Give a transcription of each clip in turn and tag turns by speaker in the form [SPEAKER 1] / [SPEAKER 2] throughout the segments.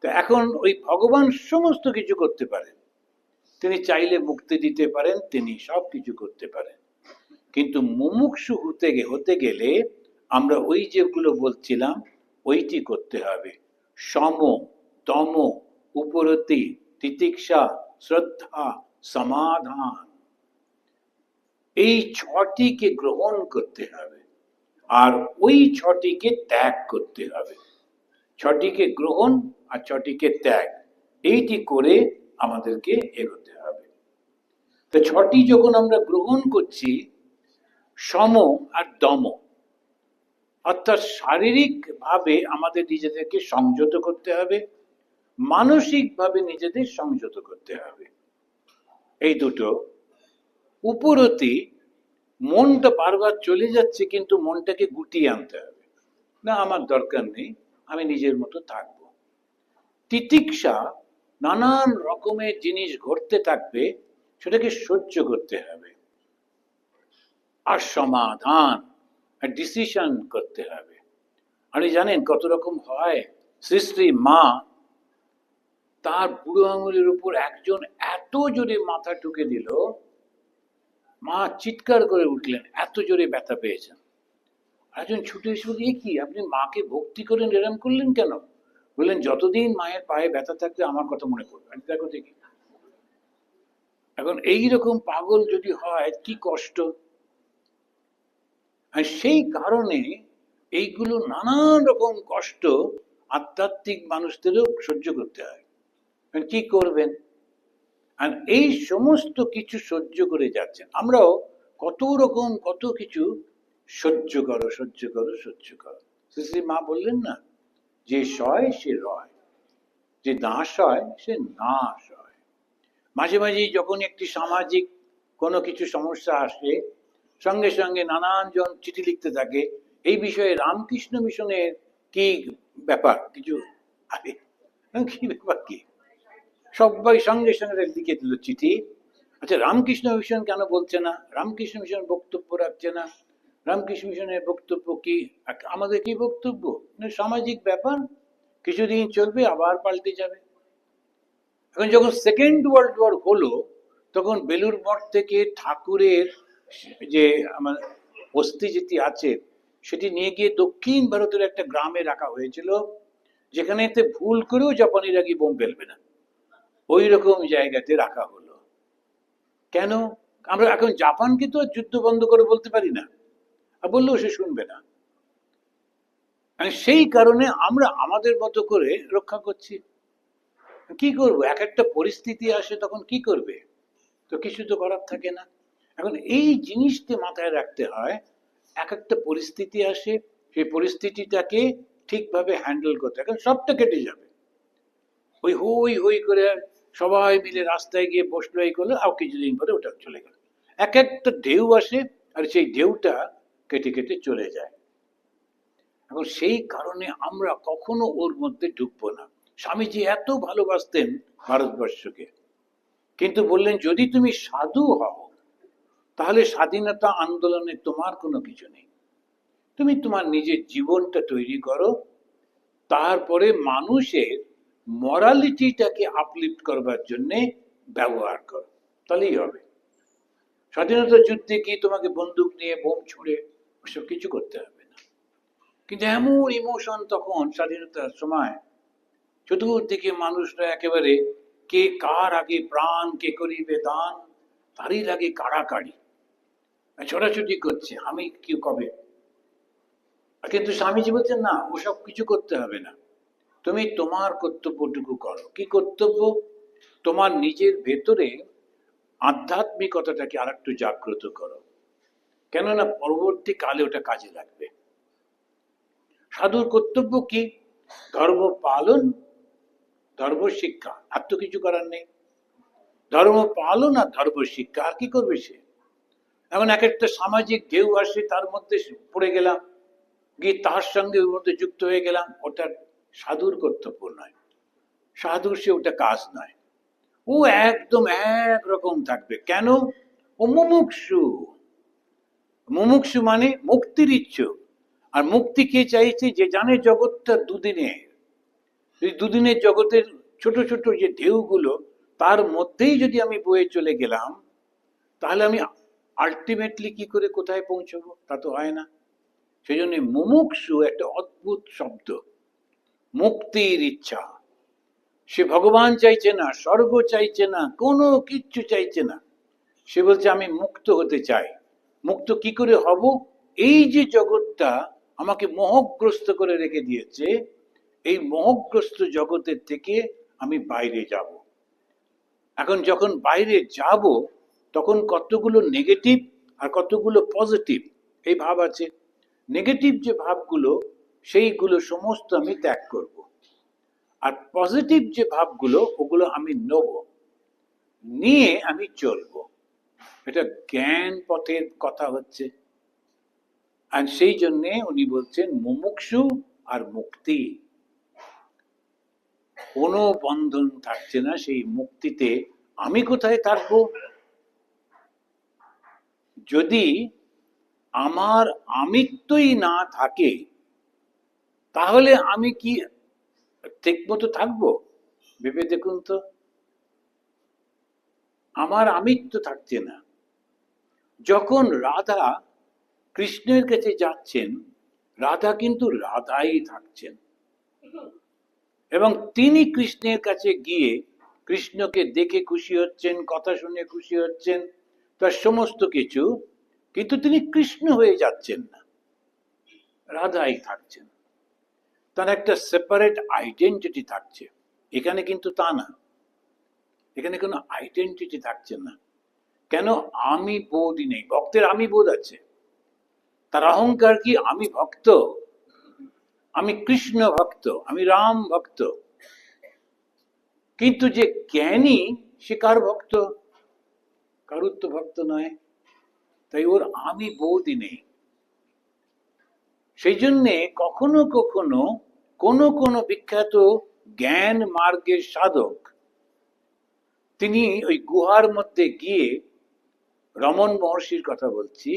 [SPEAKER 1] তো এখন ওই ভগবান সমস্ত কিছু করতে পারেন। তিনি চাইলে মুক্তি দিতে পারেন, তিনি সব কিছু করতে পারেন। কিন্তু মুমুক্ষু হতে হতে গেলে আমরা ওই যেগুলো বলছিলাম, ওইটি করতে হবে। সম, দম, উপরতি, তিতিক্ষা, শ্রদ্ধা, সমাধান। এই ছটিকে গ্রহণ করতে হবে। আর ওই ছটিকে ত্যাগ করতে হবে। ছটিকে গ্রহণ আর ছটিকে ত্যাগ। এইটি করে আমাদেরকে এগোতে হবে। তো ছটি যখন আমরা গ্রহণ করছি, সম আর দম, অর্থাৎ শারীরিক ভাবে আমাদের নিজেদেরকে সংযত করতে হবে মানসিক ভাবে নিজেদের সংযত করতে হবে। এই দুটো উপরতি মনটা বারবার চলে যাচ্ছে, কিন্তু মনটাকে গুটিয়ে আনতে হবে। না, আমার দরকার নেই। আমি নিজের মতো থাকব। তিতিক্ষা নানান রকমের জিনিস ঘটতে থাকবে, সেটাকে সহ্য করতে হবে। আর সমাধান, আর ডিসিশন করতে হবে। আপনি জানেন কত রকম হয়? শ্রী শ্রী মা তার বুড়ো আঙুলের উপর একজন এত জোরে মাথা ঠুকে দিল, মা চিৎকার করে উঠলেন, এত জোরে ব্যথা পেয়েছেন। একজন ছুটে এসে বলল, "এ কি? আপনি মাকে ভক্তি করে এরম করলেন কেন? বললেন যতদিন মায়ের পায়ে ব্যথা থাকবে আমার কথা মনে করবে। আমি দেখো দেখি। এখন এই রকম পাগল যদি হয় কি কষ্ট? আর সেই কারণে এইগুলো নানান রকম কষ্ট আধ্যাত্মিক মানুষদেরও সহ্য করতে হয়। কি করবেন? আর এই সমস্ত কিছু সহ্য করে যাচ্ছেন। আমরাও কত রকম কত কিছু সহ্য করো সহ্য করো সহ্য করো। শ্রী মা বললেন, না, যে সয়, সে রয়। যে নাশ হয়, সে নাশ হয়। মাঝে মাঝে যখন একটি সামাজিক কোনো কিছু সমস্যা আসে, সঙ্গে সঙ্গে নানান জন চিঠি লিখতে থাকে, এই বিষয়ে রামকৃষ্ণ মিশনের কি ব্যাপার? কিছু আরে, কি ব্যাপার কি? সবাই সঙ্গে সঙ্গে লিখে দিল চিঠি। আচ্ছা রামকৃষ্ণ মিশন কেন বলছে না? রামকৃষ্ণ মিশন বক্তব্য রাখছে না। রামকৃষ্ণ মিশনের বক্তব্য কি? আমাদের কি বক্তব্য? সামাজিক ব্যাপার? কিছুদিন চলবে, আবার পাল্টে যাবে। এখন যখন সেকেন্ড ওয়ার্ল্ড ওয়ার হলো, তখন বেলুর মঠ থেকে ঠাকুরের যে আমার অস্থি যেটি আছে, সেটি নিয়ে গিয়ে দক্ষিণ ভারতের একটা গ্রামে রাখা হয়েছিল, যেখানে এতে ভুল করেও জাপানিরা গিয়ে বোম ফেলবে না। ওই রকম জায়গাতে রাখা হলো। কেন? আমরা এখন জাপানকে তো যুদ্ধ বন্ধ করে বলতে পারি না। আর বললেও সে শুনবে না। আর সেই কারণে আমরা আমাদের মতো করে রক্ষা করছি। কি করব? এক একটা পরিস্থিতি আসে তখন কি করবে? তো কিছু তো করার থাকে না। এখন এই জিনিসটি মাথায় রাখতে হয়, এক একটা পরিস্থিতি আসে, সেই পরিস্থিতিটাকে ঠিকভাবে হ্যান্ডেল করতে এখন সবটা কেটে যাবে। ওই হই হই করে সবাই মিলে রাস্তায় গিয়ে বসল এই করল, আর কিছুদিন পরে ওটা চলে গেল। এক একটা ঢেউ আসে, আর সেই ঢেউটা কেটে কেটে চলে যায়। এখন সেই কারণে আমরা কখনো ওর মধ্যে ঢুকবো না। স্বামীজি এত ভালোবাসতেন ভারতবর্ষকে। কিন্তু বললেন, যদি তুমি সাধু হও, তাহলে স্বাধীনতা আন্দোলনে তোমার কোনো কিছু নেই। তুমি তোমার নিজের জীবনটা তৈরি করো। তারপরে মানুষের মরালিটিটাকে আপলিফ্ট করবার জন্যে ব্যবহার করো। তাহলেই হবে। স্বাধীনতা যুদ্ধে কি তোমাকে বন্দুক নিয়ে বোম ছুঁড়ে ওসব কিছু করতে হবে না। কিন্তু এমন ইমোশন তখন স্বাধীনতার সময় চতুর্দিকে মানুষরা একেবারে কে কার আগে প্রাণ, কে করিবে দান, তারই লাগে কাড়াকাড়ি। ছোটাছুটি করছে, আমি কি কবে? কিন্তু স্বামীজি বলছেন, না, ওসব কিছু করতে হবে না। তুমি তোমার কর্তব্যটুকু করো। কি কর্তব্য? তোমার নিজের ভেতরে আধ্যাত্মিকতাটাকে আর একটু জাগ্রত করো। কেননা পরবর্তীকালে ওটা কাজে লাগবে। সাধুর কর্তব্য কি? ধর্ম পালন, ধর্ম শিক্ষা। আর তো কিছু করার নেই। ধর্ম পালন আর ধর্ম শিক্ষা, আর কি করবে সে? এমন এক একটা সামাজিক ঢেউ আসে, তার মধ্যে পড়ে গেলাম। গিয়ে তার সঙ্গে ওর মধ্যে যুক্ত হয়ে গেলাম। ওটা সাধুর কর্তব্য নয়। সাধুর সে ওটা কাজ নয়। ও একদম একরকম থাকবে। কেন? ও মুমুক্ষু। মুমুক্ষু মানে মুক্তির ইচ্ছুক আর মুক্তি কে চাইছে যে জানে জগৎটা দুদিনে। দুদিনের জগতের ছোট ছোট যে ঢেউগুলো, তার মধ্যেই যদি আমি বয়ে চলে গেলাম, তাহলে আমি আলটিমেটলি কি করে কোথায় পৌঁছবো? তা তো হয় না। সেই জন্য মুমুক্ষু একটা অদ্ভুত শব্দ। মুক্তির ইচ্ছা। সে ভগবান চাইছে না, স্বর্গ চাইছে না, কোনো কিচ্ছু চাইছে না। সে বলছে, আমি মুক্ত হতে চাই। মুক্ত কি করে হব? এই যে জগৎটা আমাকে মোহগ্রস্ত করে রেখে দিয়েছে, এই মোহগ্রস্ত জগতের থেকে আমি বাইরে যাব। এখন যখন বাইরে যাব, তখন কতগুলো নেগেটিভ আর কতগুলো পজিটিভ এই ভাব আছে। নেগেটিভ যে ভাবগুলো, সেইগুলো সমস্ত আমি ত্যাগ করব। আর পজিটিভ যে ভাবগুলো, ওগুলো আমি নেব। নিয়ে আমি চলব। এটা জ্ঞান পথের কথা হচ্ছে। আর সেই জন্যে উনি বলছেন, মুমুক্ষু আর মুক্তি। কোনো বন্ধন থাকছে না সেই মুক্তিতে। আমি কোথায় থাকব? যদি আমার আমিত্বই না থাকে, তাহলে আমি কি ঠিক মতো থাকব? ভেবে দেখুন তো। আমার আমিত্ব থাকছে না। যখন রাধা কৃষ্ণের কাছে যাচ্ছেন, রাধা কিন্তু রাধাই থাকছেন। এবং তিনি কৃষ্ণের কাছে গিয়ে কৃষ্ণকে দেখে খুশি হচ্ছেন, কথা শুনে খুশি হচ্ছেন, তার সমস্ত কিছু, কিন্তু তিনি কৃষ্ণ হয়ে যাচ্ছেন না। রাধাই থাকছেন। তার একটা সেপারেট আইডেন্টিটি থাকছে। এখানে কিন্তু তা না। এখানে কোনো আইডেন্টিটি থাকছে না। কেন? আমি বোধই নেই। ভক্তের আমি বোধ আছে। তার অহংকার কি? আমি ভক্ত। আমি কৃষ্ণ ভক্ত। আমি রাম ভক্ত। কিন্তু যে জ্ঞানী, সে কার ভক্ত? কারুর তো ভক্ত নয়। তাই ওর আমি বোধই নেই। সেই জন্যে কখনো কখনো কোনো কোনো বিখ্যাত জ্ঞান মার্গের সাধক তিনি ওই গুহার মধ্যে গিয়ে রমন মহর্ষির কথা বলছি,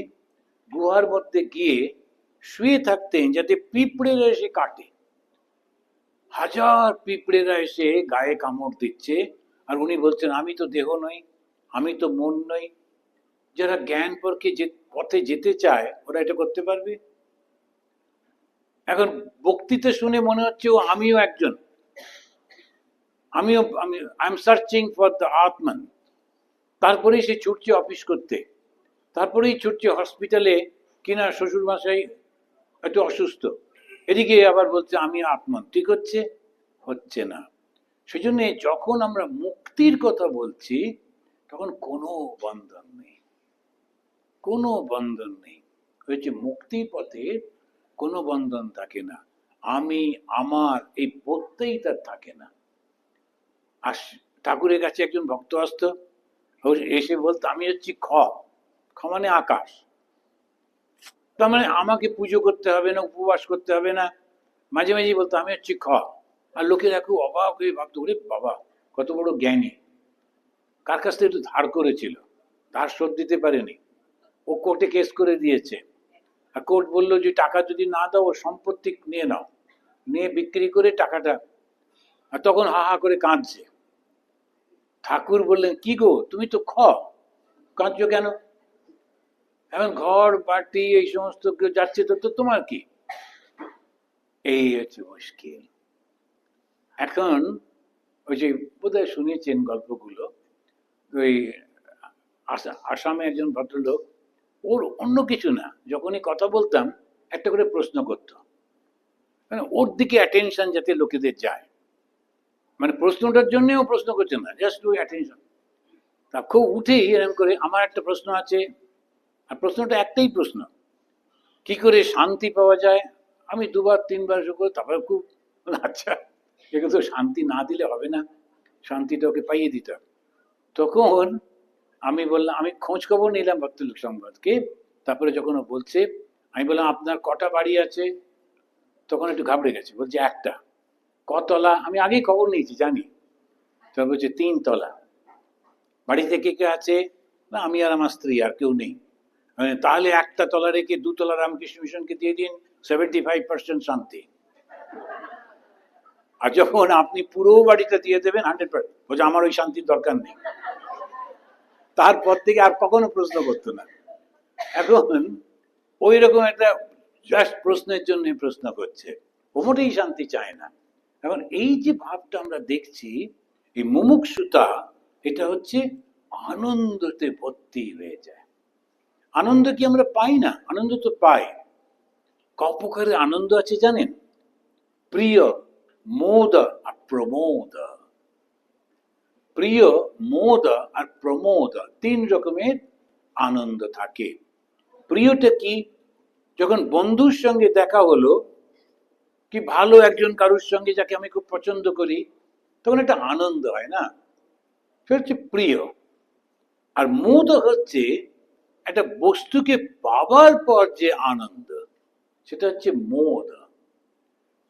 [SPEAKER 1] গুহার মধ্যে গিয়ে শুয়ে থাকতেন যাতে পিঁপড়েরা এসে কাটে। হাজার পিঁপড়েরা এসে গায়ে কামড় দিচ্ছে আর উনি বলছেন, আমি তো দেহ নই, আমি তো মন নই। যারা জ্ঞান পরকে যে, পথে যেতে চায়, ওরা এটা করতে পারবে? এখন বক্তৃতা শুনে মনে হচ্ছে ও আমিও একজন। আমিও, আমি I am searching for the atman তারপরেই সে ছুটছে অফিস করতে। তারপরেই ছুটছে হসপিটালে কিনা শ্বশুর মশাই একটু অসুস্থ। এদিকে আবার বলছে, আমি আত্মান ঠিক হচ্ছে? হচ্ছে না। সেই জন্য যখন আমরা মুক্তির কথা বলছি, তখন কোনো বন্ধন নেই। কোনো বন্ধন নেই। হয়েছে মুক্তি পথে কোনো বন্ধন থাকে না। আমি, আমার এই তার থাকে না। আর ঠাকুরের কাছে একজন ভক্ত আসতো এসে বলতো, আমি হচ্ছি খ খ মানে আকাশ। তার মানে আমাকে পুজো করতে হবে না, উপবাস করতে হবে না। মাঝে মাঝে বলতো, আমি হচ্ছি খ। আর লোকেরা খুব অবাক হয়ে ভাবতো, ওরে বাবা, কত বড় জ্ঞানী। কার কাছ থেকে একটু ধার করেছিল? ধার শোধ দিতে পারেনি। ও কোর্টে কেস করে দিয়েছে। আর কোর্ট বলল যে, টাকা যদি না দাও ও সম্পত্তি নিয়ে নাও। নিয়ে বিক্রি করে টাকাটা, আর তখন হা হা করে কাঁদছে। ঠাকুর বললেন, কি গো, তুমি তো খ কাঁদছো কেন? এখন ঘর, বাটি, এই সমস্ত কেউ যাচ্ছে তো তোমার কি? এই হচ্ছে মুশকিল। এখন ওই যে বোধহয় শুনেছেন গল্পগুলো, ওই আসা- আসামে একজন ভদ্রলোক, ওর অন্য কিছু না, যখনই কথা বলতাম, একটা করে প্রশ্ন করত। মানে ওর দিকে অ্যাটেনশন যাতে লোকেদের যায়। মানে প্রশ্নটার জন্যও প্রশ্ন করছে না জাস্ট ওই অ্যাটেনশন তা খুব উঠেই এরকম করে আমার একটা প্রশ্ন আছে, আর প্রশ্নটা একটাই প্রশ্ন, কি করে শান্তি পাওয়া যায়? আমি দুবার, তিনবার করে, তারপরে খুব আচ্ছা একে তো শান্তি না দিলে হবে না, শান্তিটা ওকে পাইয়ে দিতে তখন আমি বললাম, আমি খোঁজ খবর নিলাম ভক্তলোক সংবাদকে, তারপরে যখন ও বলছে, আমি বললাম, আপনার কটা বাড়ি আছে? তখন একটু ঘাবড়ে গেছে, বলছে একটা। কতলা? আমি আগেই খবর নিয়েছি, জানি। তখন বলছে তিন তলা বাড়িতে কে কে আছে? না, আমি আর আমার স্ত্রী, আর কেউ নেই। তাহলে একটা তলা রেখে দুতলা রামকৃষ্ণ মিশনকে দিয়ে দিন সেভেন্টি ফাইভ পার্সেন্ট শান্তি। আর যখন আপনি পুরো বাড়িটা দিয়ে দেবেন হান্ড্রেড পার্সেন্ট বলছে, আমার ওই শান্তির দরকার নেই। তারপর থেকে আর কখনো প্রশ্ন করতো না। এখন ওই রকম একটা জাস্ট প্রশ্নের জন্য প্রশ্ন করছে। ও মোটেই শান্তি চায় না। এখন এই যে ভাবটা আমরা দেখছি, এই মুমুক্ষুতা, এটা হচ্ছে আনন্দতে ভর্তি হয়ে যায়। আনন্দ কি আমরা পাই না? আনন্দ তো পাই। কপকারের আনন্দ আছে জানেন? প্রিয়, মোদ আর প্রমোদ। প্রিয়, মোদ আর প্রমোদ, তিন রকমের আনন্দ থাকে। প্রিয়টা কি? যখন বন্ধুর সঙ্গে দেখা হলো কি ভালো একজন কারুর সঙ্গে যাকে আমি খুব পছন্দ করি, তখন একটা আনন্দ হয় না? সেটা হচ্ছে প্রিয়। আর মোদ হচ্ছে একটা বস্তুকে পাবার পর যে আনন্দ, সেটা হচ্ছে মোদ।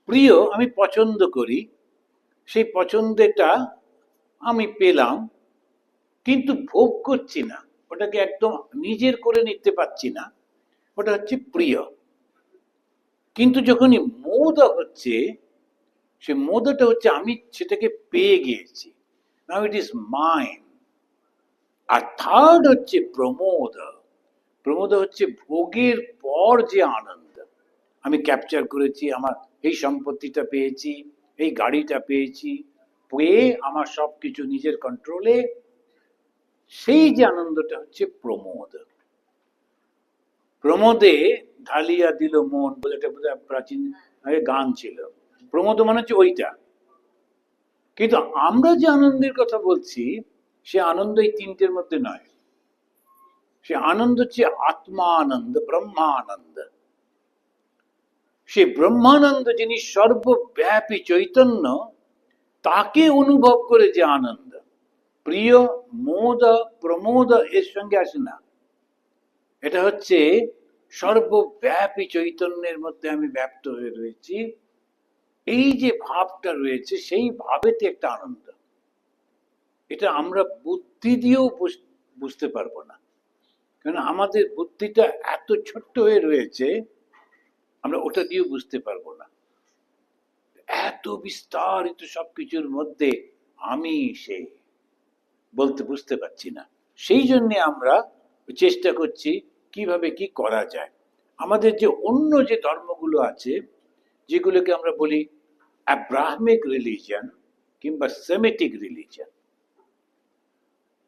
[SPEAKER 1] প্রিয় আমি পছন্দ করি, সেই পছন্দেটা আমি পেলাম, কিন্তু ভোগ করছি না। ওটাকে একদম নিজের করে নিতে পারছি না। ওটা হচ্ছে প্রিয়। কিন্তু যখনই মোদা হচ্ছে, সে মোদটা হচ্ছে, আমি সেটাকে পেয়ে গিয়েছি। ইট ইজ মাইন আর থার্ড হচ্ছে প্রমোদ। প্রমোদ হচ্ছে ভোগের পর যে আনন্দ। আমি ক্যাপচার করেছি, আমার এই সম্পত্তিটা পেয়েছি, এই গাড়িটা পেয়েছি, পেয়ে আমার সব কিছু নিজের কন্ট্রোলে সেই যে আনন্দটা হচ্ছে প্রমোদ। প্রমোদে ঢালিয়া দিল মন বলে একটা বোধহয় প্রাচীন গান ছিল। প্রমোদ মানে হচ্ছে ওইটা। কিন্তু আমরা যে আনন্দের কথা বলছি, সে আনন্দ এই তিনটের মধ্যে নয়। সে আনন্দ হচ্ছে আত্মানন্দ, ব্রহ্মানন্দ। সে ব্রহ্মানন্দ যিনি সর্বব্যাপী চৈতন্য, তাকে অনুভব করে যে আনন্দ। প্রিয়, মোদ, প্রমোদ এর সঙ্গে আসে না। এটা হচ্ছে সর্বব্যাপী চৈতন্যের মধ্যে আমি ব্যপ্ত হয়ে রয়েছি। এই যে ভাবটা রয়েছে, সেই ভাবেতে একটা আনন্দ। এটা আমরা বুদ্ধি দিয়েও বুঝ- বুঝতে পারব না। কারণ আমাদের বুদ্ধিটা এত ছোট্ট হয়ে রয়েছে, আমরা ওটা দিয়েও বুঝতে পারব না। এত বিস্তারিত সবকিছুর মধ্যে আমি সে বলতে বুঝতে পারছি না। সেই জন্যে আমরা চেষ্টা করছি কীভাবে কি করা যায়? আমাদের যে অন্য যে ধর্মগুলো আছে, যেগুলোকে আমরা বলি অ্যাব্রাহমিক রিলিজন কিংবা সেমেটিক রিলিজন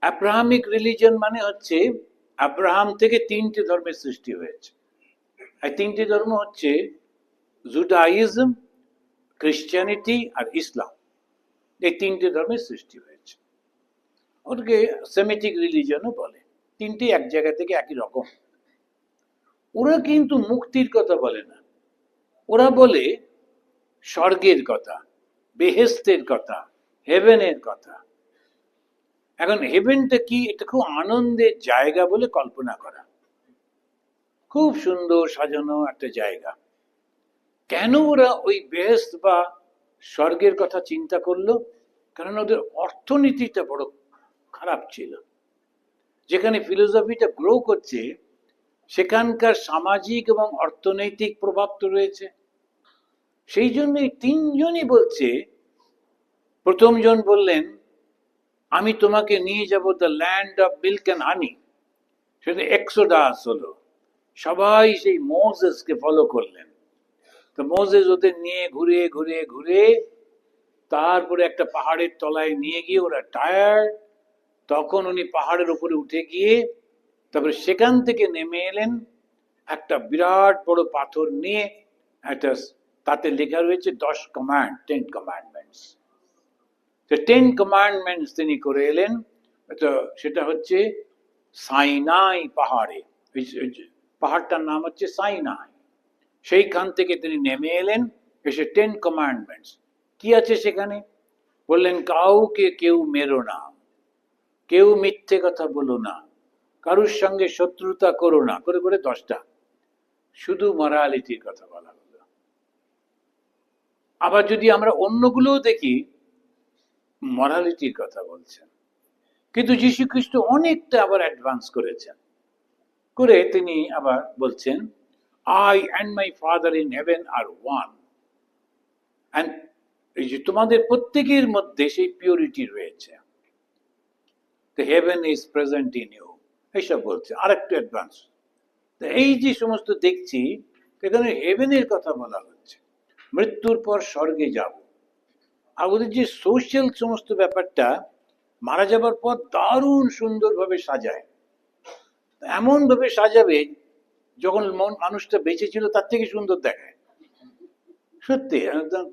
[SPEAKER 1] অ্যাব্রাহামিক রিলিজন মানে হচ্ছে আব্রাহাম থেকে তিনটে ধর্মের সৃষ্টি হয়েছে। আর তিনটে ধর্ম হচ্ছে জুডাইজম ক্রিশ্চিয়ানিটি আর ইসলাম এই তিনটে ধর্মের সৃষ্টি হয়েছে। ওটাকে সেমেটিক রিলিজনও বলে। তিনটে এক জায়গা থেকে একই রকম। ওরা কিন্তু মুক্তির কথা বলে না। ওরা বলে, স্বর্গের কথা, বেহেস্তের কথা, হেভেনের কথা। এখন হেভেনটা কি, এটা খুব আনন্দের জায়গা বলে কল্পনা করা। খুব সুন্দর সাজানো একটা জায়গা। কেন ওরা ওই বেহেস্ত বা স্বর্গের কথা চিন্তা করল? কারণ ওদের অর্থনীতিটা বড় খারাপ ছিল। যেখানে ফিলোসফিটা গ্রো করছে সেখানকার সামাজিক এবং অর্থনৈতিক প্রভাব তো রয়েছে। সেই জন্য তিনজনই বলছে, প্রথমজন বললেন, আমি তোমাকে নিয়ে যাব the land of milk and honey সেটা এক্সোডাস হলো। সবাই সেই মোজেসকে ফলো করলেন। তো মোজেস ওদের নিয়ে ঘুরে ঘুরে ঘুরে তারপরে একটা পাহাড়ের তলায় নিয়ে গিয়ে ওরা টায়ার্ড তখন উনি পাহাড়ের উপরে উঠে গিয়ে তারপরে সেখান থেকে নেমে এলেন একটা বিরাট বড় পাথর নিয়ে একটা তাতে লেখা রয়েছে দশ command ten commandments ten commandments তিনি করে এলেন, তো সেটা হচ্ছে সাইনাই পাহাড়ে। পাহাড়টার নাম হচ্ছে সাইনাই। সেইখান থেকে তিনি নেমে এলেন, এসে টেন কমান্ডমেন্টস কি আছে সেখানে? বললেন, কাউকে কেউ মেরো না। কেউ মিথ্যে কথা বলো না। কারুর সঙ্গে শত্রুতা করো না। করে করে দশটা। শুধু মরালিটির কথা বলা হলো। আবার যদি আমরা অন্যগুলোও দেখি মরালিটির কথা বলছেন। কিন্তু যীশু খ্রিস্ট অনেকটা আবার অ্যাডভান্স করেছেন। করে তিনি আবার বলছেন I and my father in heaven are one এই যে তোমাদের প্রত্যেকের মধ্যে সেই পিওরিটি রয়েছে। Heaven is present in you এইসব বলছে আর একটু অ্যাডভান্স এই যে সমস্ত দেখছি এখানে হেভেনের কথা বলা হচ্ছে, মৃত্যুর পর স্বর্গে যাব। আর ওদের যে সোশ্যাল সমস্ত ব্যাপারটা, মারা যাবার পর দারুণ সুন্দরভাবে সাজায়। এমন ভাবে সাজাবে, যখন মন- মানুষটা বেঁচে ছিল, তার থেকে সুন্দর দেখায়। সত্যি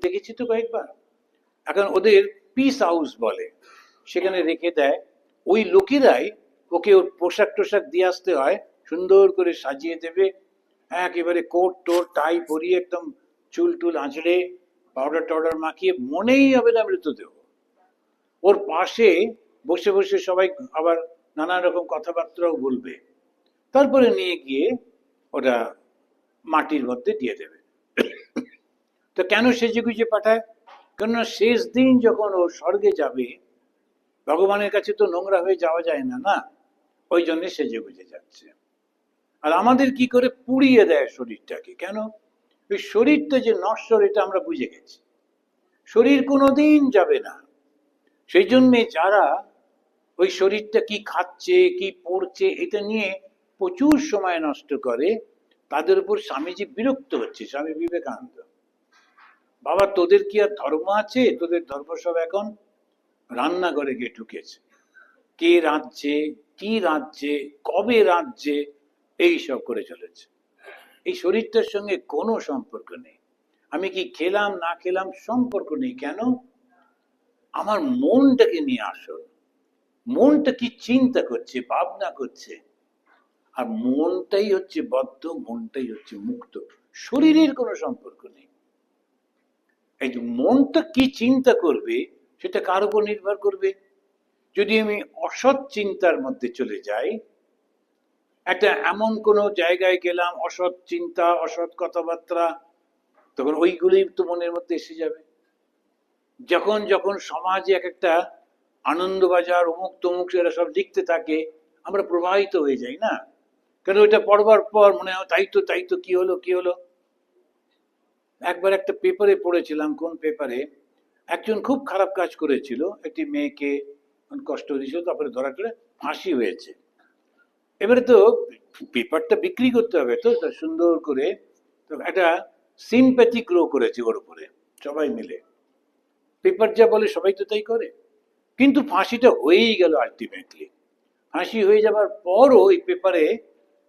[SPEAKER 1] দেখেছি তো কয়েকবার। এখন ওদের পিস হাউস বলে, সেখানে রেখে দেয়। ওই লোকেরাই ওকে ওর পোশাক টোশাক দিয়ে আসতে হয়, সুন্দর করে সাজিয়ে দেবে। হ্যাঁ একেবারে কোট টোট, টাই পরিয়ে একদম চুল টুল আঁচড়ে পাউডার টাউডার মাখিয়ে মনেই হবে না মৃতদেহ। ওর পাশে বসে বসে সবাই আবার নানা রকম কথাবার্তাও বলবে। তারপরে নিয়ে গিয়ে ওটা মাটির মধ্যে দিয়ে দেবে। তো কেন সেজে গুজে পাঠায়? কেননা শেষ দিন যখন ও স্বর্গে যাবে, ভগবানের কাছে তো নোংরা হয়ে যাওয়া যায় না না? ওই জন্য সেজে গুজে যাচ্ছে। আর আমাদের কি করে পুড়িয়ে দেয় শরীরটাকে? কেন? ওই শরীরটা যে নশ্বর, এটা আমরা বুঝে গেছি। শরীর কোনোদিন যাবে না। সেই জন্যে যারা ওই শরীরটা কি খাচ্ছে, কি পড়ছে, এটা নিয়ে প্রচুর সময় নষ্ট করে, তাদের উপর স্বামীজি বিরক্ত হচ্ছে, স্বামী বিবেকানন্দ। বাবা, তোদের কি আর ধর্ম আছে? তোদের ধর্ম সব এখন রান্নাঘরে গিয়ে ঢুকেছে। কে রাঁধছে? কি রাঁধছে কবে রাঁধছে এই সব করে চলেছে? এই শরীরটার সঙ্গে কোনো সম্পর্ক নেই। আমি কি খেলাম, না খেলাম সম্পর্ক নেই কেন? আমার মনটাকে নিয়ে আসল। মনটা কি চিন্তা করছে, ভাবনা করছে? আর মনটাই হচ্ছে বদ্ধ, মনটাই হচ্ছে মুক্ত। শরীরের কোনো সম্পর্ক নেই। এই যে মনটা কি চিন্তা করবে, সেটা কার উপর নির্ভর করবে? যদি আমি অসৎ চিন্তার মধ্যে চলে যাই, একটা এমন কোন জায়গায় গেলাম, অসৎ চিন্তা, অসৎ কথাবার্তা, তখন ওইগুলোই তো মনের মধ্যে এসে যাবে। যখন যখন সমাজে এক একটা আনন্দবাজার অমুক তমুক এরা সব লিখতে থাকে, আমরা প্রবাহিত হয়ে যাই না? কেন ওইটা পড়বার পর মনে হয়, তাই তো তাই তো, কি হলো কি হলো? একবার একটা পেপারে পড়েছিলাম, কোন পেপারে একজন খুব খারাপ কাজ করেছিল, একটি মেয়েকে কষ্ট দিয়েছিল তারপরে ধরা করে ফাঁসি হয়েছে। এবারে তো পেপারটা বিক্রি করতে হবে তো সুন্দর করে তো একটা সিম্প্যাথি গ্রো করেছে ওর উপরে, সবাই মিলে। পেপার যা বলে সবাই তো তাই করে। কিন্তু ফাঁসিটা হয়েই গেল আলটিমেটলি ফাঁসি হয়ে যাবার পরও ওই পেপারে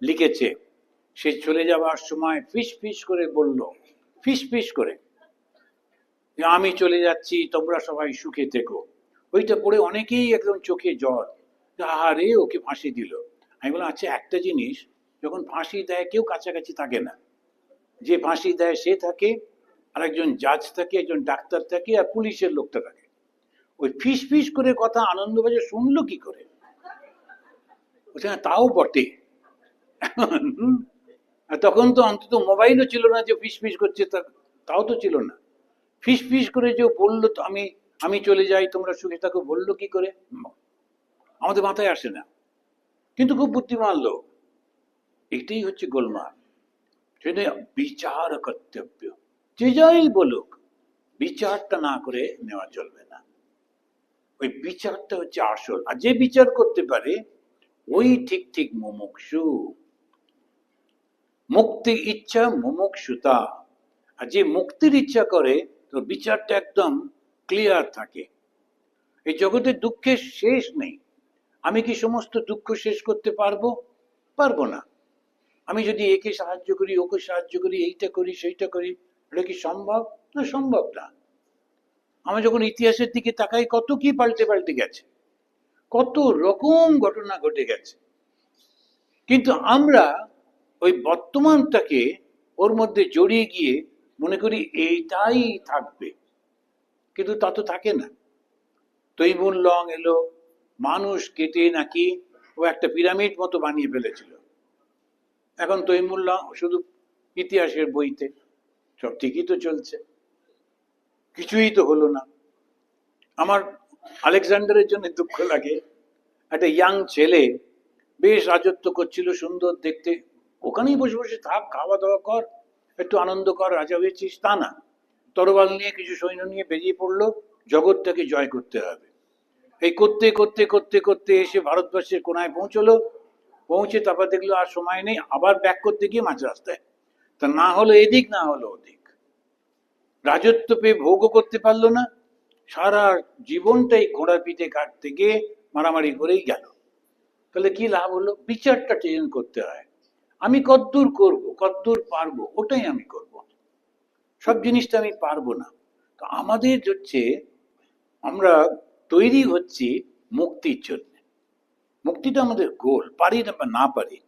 [SPEAKER 1] লিখেছে, সে চলে যাবার সময় ফিস ফিস করে বলল, ফিস ফিস করে, আমি চলে যাচ্ছি, তোমরা সবাই সুখে থেকো। ওইটা পড়ে অনেকেই একদম চোখে জল। আহারে ওকে ফাঁসি দিল। আমি বললাম আচ্ছা একটা জিনিস যখন ফাঁসি দেয় কেউ কাছাকাছি থাকে না। যে ফাঁসি দেয় সে থাকে আর একজন জাজ থাকে একজন ডাক্তার থাকে আর পুলিশের লোকটা থাকে। ওই ফিস ফিস করে কথা আনন্দবাজে শুনলো কি করে? "হ্যাঁ, তাও বটে। তখন তো অন্তত মোবাইলও ছিল না যে ফিস ফিস করছে তাও তো ছিল না। ফিস ফিস করে যে বলল তো আমি আমি চলে যাই, তোমরা সুখে থাকো, বলল কি করে? আমাদের মাথায় আসে না। কিন্তু খুব বুদ্ধিমান লোক। এটাই হচ্ছে গোলমাল। সেটা বিচার কর্তব্য। যে যাই বলুক, বিচারটা না করে নেওয়া চলবে না। ওই বিচারটা হচ্ছে আসল। আর যে বিচার করতে পারে, ওই ঠিক ঠিক মুমুক্ষু। মুক্তি ইচ্ছা মুমুক্ষুতা। আর যে মুক্তির ইচ্ছা করে, তো বিচারটা একদম ক্লিয়ার থাকে। এই জগতের দুঃখের শেষ নেই। আমি কি সমস্ত দুঃখ শেষ করতে পারব? পারব না। আমি যদি একে সাহায্য করি, ওকে সাহায্য করি, এইটা করি, সেইটা করি, এটা কি সম্ভব? না সম্ভব না। আমি যখন ইতিহাসের দিকে তাকাই, কত কি পাল্টে পাল্টে গেছে। কত রকম ঘটনা ঘটে গেছে। কিন্তু আমরা ওই বর্তমানটাকে ওর মধ্যে জড়িয়ে গিয়ে মনে করি এইটাই থাকবে। কিন্তু তা তো থাকে না। তৈমুর লং এলো, মানুষ কেটে নাকি ও একটা পিরামিড মতো বানিয়ে ফেলেছিল। এখন তৈমুল লং শুধু ইতিহাসের বইতে, সব ঠিকই তো চলছে। কিছুই তো হলো না। আমার আলেকজান্ডারের জন্য দুঃখ লাগে। একটা ইয়াং ছেলে বেশ রাজত্ব করছিল, সুন্দর দেখতে। ওখানেই বসে বসে থাক খাওয়া দাওয়া কর, একটু আনন্দ কর, রাজা হয়েছিস, তা না। তরবাল নিয়ে, কিছু সৈন্য নিয়ে বেরিয়ে পড়ল। জগৎটাকে জয় করতে হবে। এই করতে করতে করতে করতে এসে ভারতবর্ষের কোনায় পৌঁছলো। পৌঁছে তারপর দেখল আর সময় নেই, আবার ব্যাক করতে গিয়ে মাঝ রাস্তায়। তা না হলো এদিক, না হলো ওদিক। রাজত্ব পেয়ে ভোগও করতে পারল না। সারা জীবনটাই ঘোড়ার পিঠে কাটতে গিয়ে মারামারি করেই গেল। তাহলে কি লাভ হলো? বিচারটা চেঞ্জ করতে হয়। আমি কদ্দূর করব, কদ্দূর পারব, ওটাই আমি করব। সব জিনিসটা আমি পারব না। তো আমাদের হচ্ছে, আমরা তৈরি হচ্ছি মুক্তির জন্য। মুক্তিটা আমাদের গোল পারি না না পারি।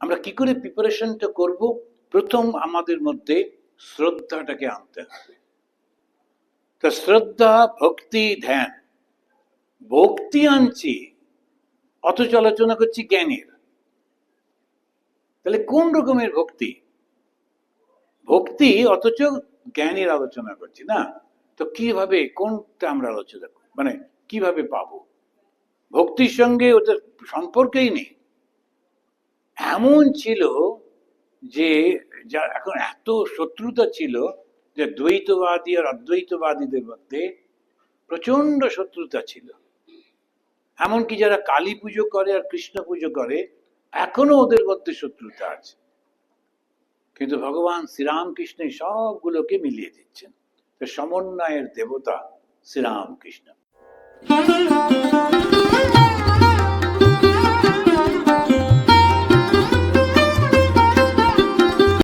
[SPEAKER 1] আমরা কি করে প্রিপারেশনটা করব? প্রথম আমাদের মধ্যে শ্রদ্ধাটাকে আনতে হবে। তা শ্রদ্ধা, ভক্তি, ধ্যান। ভক্তি আনছি, অথচ আলোচনা করছি জ্ঞানের। তাহলে কোন রকমের ভক্তি? ভক্তি অথচ জ্ঞানের আলোচনা করছি, না? তো কীভাবে, কোনটা আমরা আলোচনা? মানে কীভাবে পাবো? ভক্তির সঙ্গে ওদের সম্পর্কেই নেই। এমন ছিল যে, যা এখন এত শত্রুতা ছিল যে দ্বৈতবাদী আর অদ্বৈতবাদীদের মধ্যে প্রচণ্ড শত্রুতা ছিল। এমনকি যারা কালী পুজো করে আর কৃষ্ণ পুজো করে, এখনও ওদের মধ্যে শত্রুতা আছে। কিন্তু ভগবান শ্রীরামকৃষ্ণ সবগুলোকে মিলিয়ে দিচ্ছেন। সমন্বয়ের দেবতা শ্রীরামকৃষ্ণ।